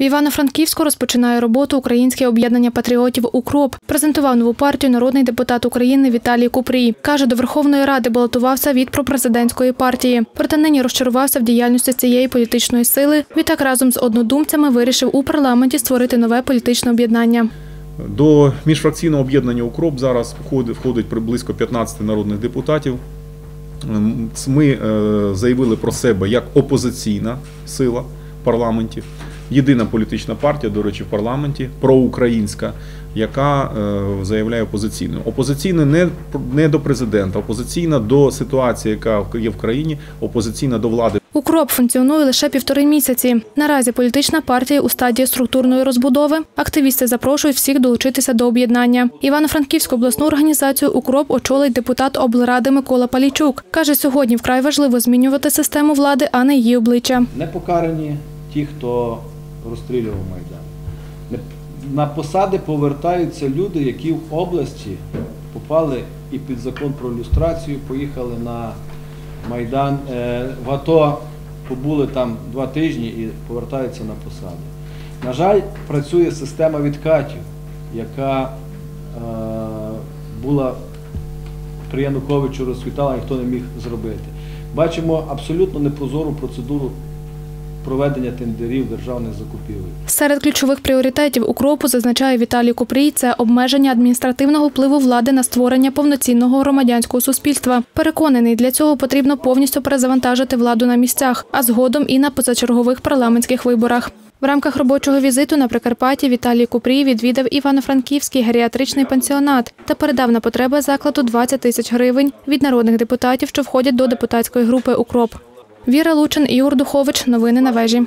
В Івано-Франківську розпочинає роботу Українське об'єднання патріотів УКРОП. Презентував нову партію народний депутат України Віталій Купрій. Каже, до Верховної Ради балотувався від пропрезидентської партії. Проте нині розчарувався в діяльності цієї політичної сили. Відтак разом з однодумцями вирішив у парламенті створити нове політичне об'єднання. До міжфракційного об'єднання «Укроп» зараз входить, приблизно 15 народних депутатів. Ем, Ми е, заявили про себе як опозиційна сила в парламенті, єдина політична партія, до речі, в парламенті, проукраїнська, яка е, заявляє опозиційною. Опозиційна не, не до президента, опозиційна до ситуації, яка є в країні, опозиційна до влади. Укроп функціонує лише півтори місяці. Наразі політична партія у стадії структурної розбудови. Активісти запрошують всіх долучитися до об'єднання. Івано-Франківську обласну організацію Укроп очолить депутат облради Микола Палійчук. Каже, сьогодні вкрай важливо змінювати систему влади, а не її обличчя. Не покарані ті, хто розстрілював Майдан. На посади повертаються люди, які в області попали і під закон про люстрацію, поїхали на Майдан е, в АТО, побули там два тижні і повертаються на посади. На жаль, працює система відкатів, яка е, була при Януковичу розквітала, ніхто не міг зробити. Бачимо абсолютно непрозору процедуру проведення тендерів державних закупівель. Серед ключових пріоритетів укропу зазначає Віталій Купрій це обмеження адміністративного впливу влади на створення повноцінного громадянського суспільства. Переконаний, для цього потрібно повністю перезавантажити владу на місцях, а згодом і на позачергових парламентських виборах. В рамках робочого візиту на Прикарпатті Віталій Купрій відвідав Івано-Франківський геріатричний пансіонат та передав на потреби закладу 20 тисяч гривень від народних депутатів, що входять до депутатської групи Укроп. Віра Лучин, Ігор Духович. Новини на вежі.